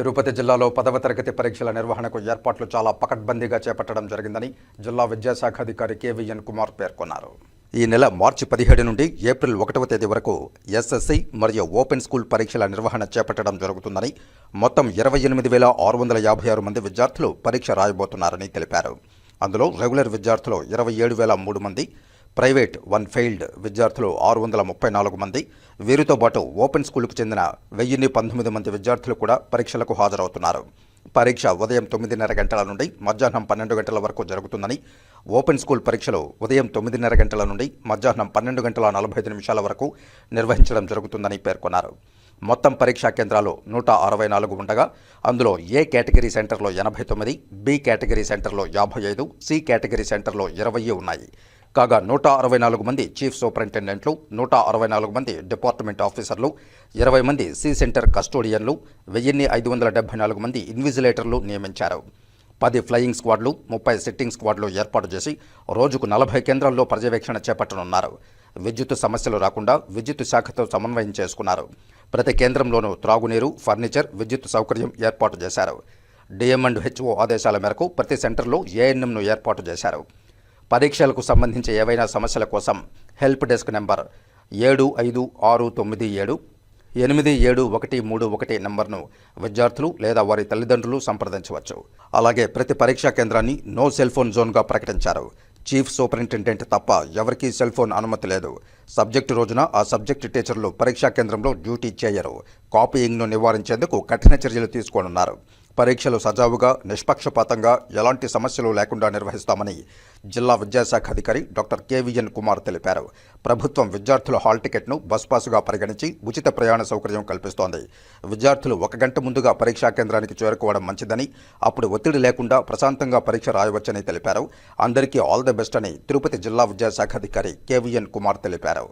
తిరుపతి జిల్లాలో పదవ తరగతి పరీక్షల నిర్వహణకు ఏర్పాట్లు చాలా పకడ్బందీగా చేపట్టడం జరిగిందని జిల్లా విద్యాశాఖ అధికారి కేవీఎన్ కుమార్ పేర్కొన్నారు. ఈ నెల మార్చి పదిహేడు నుండి ఏప్రిల్ ఒకటవ తేదీ వరకు ఎస్ఎస్సి మరియు ఓపెన్ స్కూల్ పరీక్షల నిర్వహణ చేపట్టడం జరుగుతుందని మొత్తం ఇరవై ఎనిమిది వేల ఆరు వందల యాభై ఆరు మంది విద్యార్థులు పరీక్ష రాయబోతున్నారని తెలిపారు. అందులో రెగ్యులర్ విద్యార్థులు ఇరవై ఏడు వేల మూడు మంది ప్రైవేట్ వన్ ఫెయిల్డ్ విద్యార్థులు ఆరు వందల ముప్పై నాలుగు మంది. వీరితో పాటు ఓపెన్ స్కూల్కు చెందిన వెయ్యిన్ని పంతొమ్మిది మంది విద్యార్థులు కూడా పరీక్షలకు హాజరవుతున్నారు. పరీక్ష ఉదయం తొమ్మిదిన్నర గంటల నుండి మధ్యాహ్నం పన్నెండు గంటల వరకు జరుగుతుందని. ఓపెన్ స్కూల్ పరీక్షలు ఉదయం తొమ్మిదిన్నర గంటల నుండి మధ్యాహ్నం పన్నెండు గంటల నలభై ఐదు నిమిషాల వరకు నిర్వహించడం జరుగుతుందని పేర్కొన్నారు. మొత్తం పరీక్షా కేంద్రాలు నూట అరవై నాలుగు ఉండగా అందులో ఏ కేటగిరీ సెంటర్లో ఎనభై తొమ్మిది బి కేటగిరీ సెంటర్లో యాభై ఐదు సి కేటగిరీ సెంటర్లో ఇరవై ఉన్నాయి. కాగా నూట అరవై నాలుగు మంది చీఫ్ సూపరింటెండెంట్లు నూట అరవై నాలుగు మంది డిపార్ట్మెంట్ ఆఫీసర్లు ఇరవై మంది సి సెంటర్ కస్టోడియన్లు వెయ్యిన్ని ఐదు వందల డెబ్బై నాలుగు మంది ఇన్విజిలేటర్లు నియమించారు. పది ఫ్లయింగ్ స్క్వాడ్లు ముప్పై సిట్టింగ్ స్క్వాడ్లు ఏర్పాటు చేసి రోజుకు నలభై కేంద్రాల్లో పర్యవేక్షణ చేపట్టనున్నారు. విద్యుత్ సమస్యలు రాకుండా విద్యుత్ శాఖతో సమన్వయం చేసుకున్నారు. ప్రతి కేంద్రంలోనూ త్రాగునీరు ఫర్నిచర్ విద్యుత్ సౌకర్యం ఏర్పాటు చేశారు. డిఎం అండ్ హెచ్ఓ ఆదేశాల మేరకు ప్రతి సెంటర్లో ఏఎన్ఎంను ఏర్పాటు చేశారు. పరీక్షలకు సంబంధించి ఏవైనా సమస్యల కోసం హెల్ప్ డెస్క్ నెంబర్ ఏడు ఐదు ఆరు తొమ్మిది ఏడు ఎనిమిది ఏడు ఒకటి మూడు ఒకటి నంబర్ను విద్యార్థులు లేదా వారి తల్లిదండ్రులు సంప్రదించవచ్చు. అలాగే ప్రతి పరీక్షా కేంద్రాన్ని నో సెల్ ఫోన్ జోన్గా ప్రకటించారు. చీఫ్ సూపరింటెండెంట్ తప్ప ఎవరికీ సెల్ ఫోన్ అనుమతి లేదు. సబ్జెక్టు రోజున ఆ సబ్జెక్టు టీచర్లు పరీక్షా కేంద్రంలో డ్యూటీ చేయరు. కాపీయింగ్ను నివారించేందుకు కఠిన చర్యలు తీసుకోనున్నారు. పరీక్షలు సజావుగా నిష్పక్షపాతంగా ఎలాంటి సమస్యలు లేకుండా నిర్వహిస్తామని జిల్లా విద్యాశాఖ అధికారి డాక్టర్ కేవీఎన్ కుమార్ తెలిపారు. ప్రభుత్వం విద్యార్థుల హాల్ టికెట్ను బస్ పాసుగా పరిగణించి ఉచిత ప్రయాణ సౌకర్యం కల్పిస్తోంది. విద్యార్థులు ఒక గంట ముందుగా పరీక్షా కేంద్రానికి చేరుకోవడం మంచిదని అప్పుడు ఒత్తిడి లేకుండా ప్రశాంతంగా పరీక్ష రాయవచ్చని తెలిపారు. అందరికీ ఆల్ ది బెస్ట్ అని తిరుపతి జిల్లా విద్యాశాఖ అధికారి కేవీఎన్ కుమార్ తెలిపారు.